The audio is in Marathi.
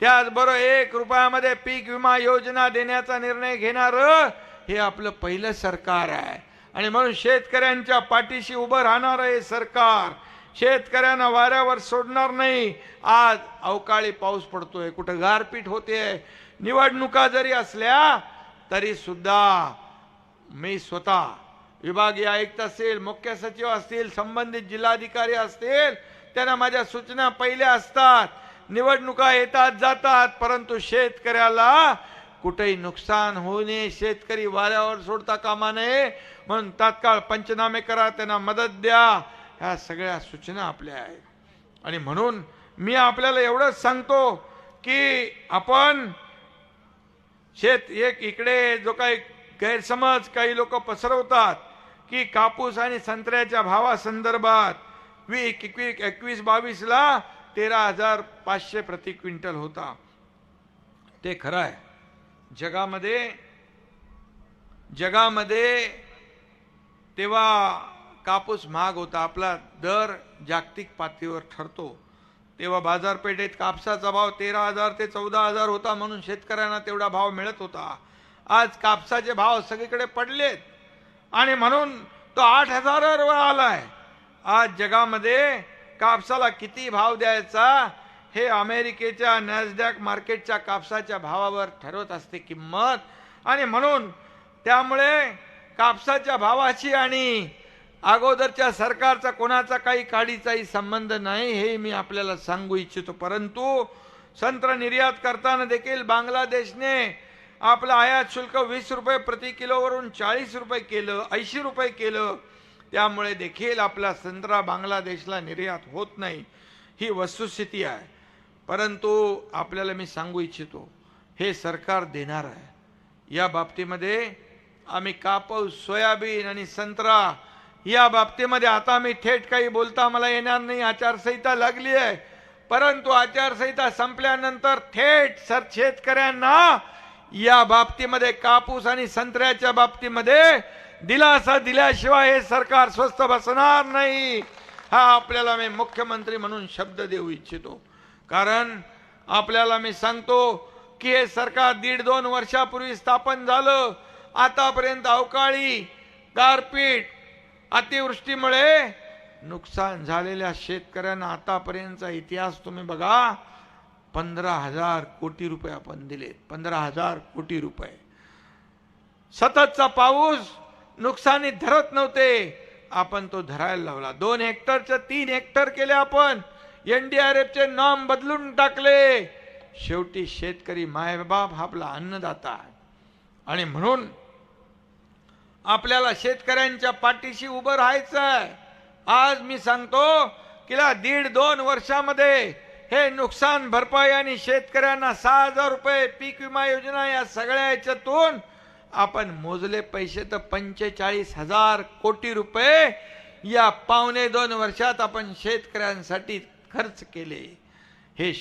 त्याचबरोबर एक रुपयामध्ये पीक विमा योजना देण्याचा निर्णय घेणार हे आपलं पहिलं सरकार आहे. आणि म्हणून शेतकऱ्यांच्या पाठीशी उभं राहणार हे सरकार. शेतकऱ्यांना वाऱ्यावर सोडणार नाही. आज अवकाळी पाऊस पडतोय कुठं गारपीट होते. निवडणुका जरी असल्या तरी सुद्धा मी स्वतः विभागीय आयुक्त असतील मुख्य सचिव असतील संबंधित जिल्हाधिकारी असतील त्यांना माझ्या सूचना पहिल्या असतात. निवडणुका येतात जातात परंतु शेतकऱ्याला कुठेही नुकसान होऊ नये. शेतकरी वाऱ्यावर सोडता कामा नये. म्हणून तात्काळ पंचनामे करा त्यांना मदत द्या. ह्या सगळ्या सूचना आपल्या आहेत. आणि म्हणून मी आपल्याला एवढंच सांगतो की आपण शेत एक इकडे जो काही गैरसमज काही लोक पसरवतात की कापूस आणि संत्र्याच्या भावासंदर्भात वी एकवीस एकवीस बावीसला तेरा हजार पाचशे प्रति क्विंटल होता. ते खरं आहे. जगामध्ये जगामध्ये तेव्हा कापूस महाग होता. आपला दर जागतिक पातळीवर ठरतो. तेव्हा बाजारपेठेत कापसाचा भाव तेरा हजार ते चौदा हजार होता म्हणून शेतकऱ्यांना तेवढा भाव मिळत होता. आज कापसाचे भाव सगळीकडे पडलेत. आणि म्हणून तो आठ हजारावर आहे आज जगामध्ये कापसाला किती भाव द्यायचा? हे अमेरिकेच्या नॅसडॅक मार्केटच्या कापसाच्या भावावर ठरवत असते किंमत. आणि म्हणून त्यामुळे कापसाच्या भावाची आणि अगोदरच्या सरकारचा कोणाचा काही काडीचाही संबंध नाही हे मी आपल्याला सांगू इच्छितो. परंतु संत्र निर्यात करताना देखील बांगलादेशने आपलं आयात शुल्क वीस रुपये प्रति किलोवरून चाळीस रुपये केलं ऐंशी रुपये केलं. त्यामुळे देखील आपला संत्रा बांगलादेशला निर्यात होत नाही ही वस्तुस्थिती आहे. परंतु आपल्याला मी सांगू इच्छितो हे सरकार देणार आहे. या बाबतीमध्ये आम्ही कापूस सोयाबीन आणि संत्रा या बाबतीमध्ये आता मी थेट काही बोलता मला येणार नाही आचारसंहिता लागली आहे. परंतु आचारसंहिता संपल्यानंतर थेट सर शेतकऱ्यांना या बाबतीमध्ये कापूस आणि संत्र्याच्या बाबतीमध्ये दिलासा दिल्याशिवाय हे सरकार स्वस्त बसणार नाही हा आपल्याला मी मुख्यमंत्री म्हणून शब्द देऊ इच्छितो. कारण आपल्याला मी सांगतो की हे सरकार दीड दोन वर्षापूर्वी स्थापन झालं. आतापर्यंत अवकाळी गारपीट अतिवृष्टीमुळे नुकसान झालेल्या शेतकऱ्यांना आतापर्यंतचा इतिहास तुम्ही बघा. पंधरा हजार कोटी रुपये आपण दिले पंधरा हजार कोटी रुपये. सततचा पाऊस नुकसानी धरत नव्हते. आपण तो धरायला लावला. दोन हेक्टरच्या तीन हेक्टर केले आपण. एनडीआरएफचे नाम बदलून टाकले. शेवटी शेतकरी मायबाप हा आपला अन्नदाता आहे. आणि म्हणून आपल्याला शेतकऱ्यांच्या पाठीशी उभं राहायचं आहे. आज मी सांगतो की दीड दोन वर्षामध्ये हे नुकसान भरपाई आणि शेतकऱ्यांना सहा हजार रुपये पीक विमा योजना या सगळ्या याच्यातून आपण मोजले पैसे तर पंचेचाळीस हजार कोटी रुपये. या पावणे दोन वर्षात आपण शेतकऱ्यांसाठी खर्च केले. हे